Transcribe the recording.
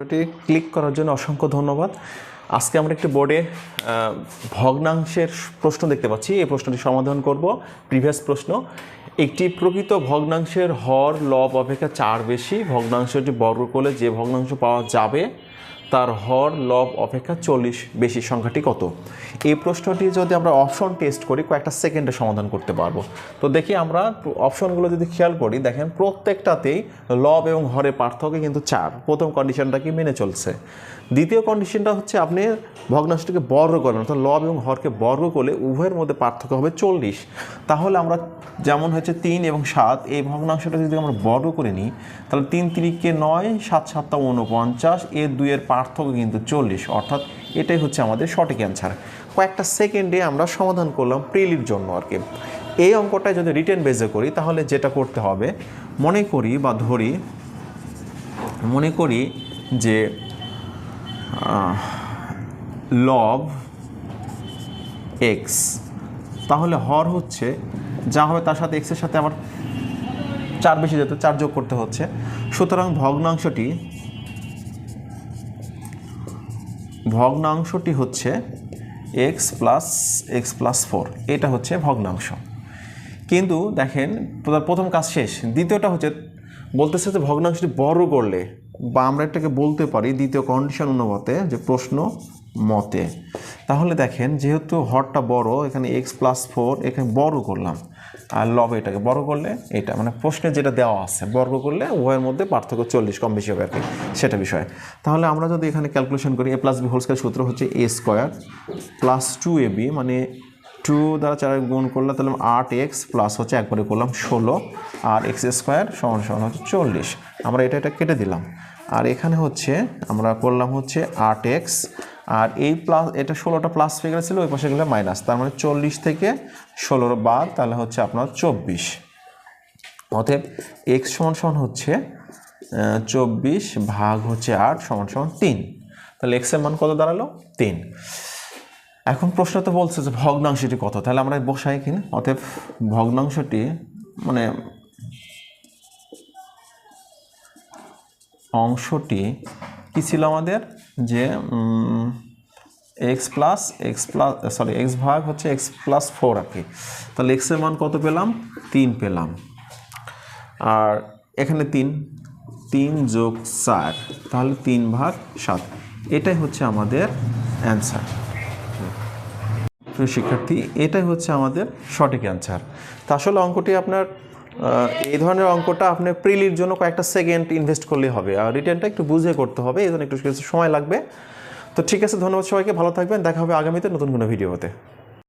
Click করার জন্য অসংখ্য ধন্যবাদ। আজকে আমরা একটি বোর্ডে ভগ্নাংশের প্রশ্ন দেখতে পাচ্ছি। এই প্রশ্নটি সমাধান করব। প্রিভিয়াস প্রশ্ন, একটি প্রকৃত ভগ্নাংশের হর, লব, অপেক্ষা চার বেশি। ভগ্নাংশটি বর্গ করলে যে ভগ্নাংশ পাওয়া যাবে তার হর লব অপেক্ষা চল্লিশ বেশি সংখ্যাটি কত? এই প্রশ্নটি যদি আমরা অপশন টেস্ট করি, কয়েকটা সেকেন্ডে সমাধান করতে পারব। তো দেখি আমরা অপশনগুলো যদি খেয়াল করি, দেখেন প্রত্যেকটাতেই লব এবং হরের পার্থক্য কিন্তু চার। প্রথম কন্ডিশনটা কি? মেনে চলছে। দ্বিতীয় কন্ডিশনটা হচ্ছে আপনি ভগ্নাংশটিকে বর্গ করবেন অর্থাৎ লব এবং হরকে বর্গ করলে উভয়ের মধ্যে পার্থক্য হবে চল্লিশ। তাহলে আমরা যেমন হচ্ছে তিন এবং সাত, এই ভগ্নাংশটা যদি আমরা বর্গ করে নিই, তাহলে তিন তিরিকে নয়, সাত সাতটা উনপঞ্চাশ এর দুইয়ের পার্থক্য কিন্তু চল্লিশ, অর্থাৎ এটাই হচ্ছে আমাদের সঠিক অ্যান্সার কয়েকটা সেকেন্ডে আমরা সমাধান করলাম প্রিলির জন্য আর কি। এই অঙ্কটা যদি রিটেন বেজে করি, তাহলে যেটা করতে হবে, মনে করি বা ধরি, মনে করি যে লব এক্স তাহলে হর হচ্ছে, যা হবে তার সাথে এক্সের সাথে আবার চার বেশি যেত চার যোগ করতে হচ্ছে, সুতরাং ভগ্নাংশটি ভগ্নাংশটি হচ্ছে x plus x plus four এটা হচ্ছে ভগ্নাংশ। কিন্তু দেখেন, প্রথম কাজ শেষ। দ্বিতীয়টা হচ্ছে, বলতেছে যে ভগ্নাংশটি বড় করলে, বা আমরা এটাকে বলতে পারি দ্বিতীয় কন্ডিশন অনুমতে যে প্রশ্ন মতে। তাহলে দেখেন, যেহেতু হরটা বড়, এখানে এক্স প্লাস ফোর এখানে বড় করলাম। আর লব এটাকে বড় করলে এটা মানে প্রশ্নে যেটা দেওয়া আছে, বর্গ করলে উভয়ের মধ্যে পার্থক্য চল্লিশ, কম বেশি হবে আর কি, সেটা বিষয়। তাহলে আমরা যদি এখানে ক্যালকুলেশন করি a plus b whole square সূত্র হচ্ছে a square plus two a b মানে টু দ্বারা চার গুণ করলে তাহলে আট এক্স প্লাস হচ্ছে একবারে করলাম ষোলো, আর এক্স স্কোয়ার সমান সমান হচ্ছে চল্লিশ। আমরা এটা এটা কেটে দিলাম। আর এখানে হচ্ছে আমরা করলাম হচ্ছে আট এক্স আর এই প্লাস এটা ষোলোটা প্লাস ফিগার ছিল, ওই পাশে গেলে মাইনাস তার মানে চল্লিশ থেকে ষোলোর বাদ, তাহলে হচ্ছে আপনার চব্বিশ। অতএব এক্স সমান সমান হচ্ছে চব্বিশ ভাগ হচ্ছে আট সমান সমান তিন। তাহলে এক্সের মান কত দাঁড়াল? তিন। এখন প্রশ্ন তো বলছে যে ভগ্নাংশটি কত? তাহলে আমরা বসাই কিনা অতএব ভগ্নাংশটি মানে অংশটি কি ছিল আমাদের? যে x plus x plus sorry x ভাগ হচ্ছে এক্স প্লাস ফোর আর কি। তাহলে এক্সের মান কত পেলাম? তিন পেলাম। আর এখানে তিন তিন যোগ চার, তাহলে তিন ভাগ সাত। এটাই হচ্ছে আমাদের অ্যান্সার শিক্ষার্থী, এটাই হচ্ছে আমাদের সঠিক অ্যান্সার তা আসলে অঙ্কটি আপনার এই ধরনের অঙ্কটা আপনি প্রিলির জন্য কয়েকটা সেকেন্ড ইনভেস্ট করলেই হবে। আর রিটার্নটা একটু বুঝে করতে হবে, এই জন্য একটু সময় লাগবে। তো ঠিক আছে, ধন্যবাদ সবাইকে, ভালো থাকবেন, দেখা হবে আগামীতে নতুন কোনো ভিডিওতে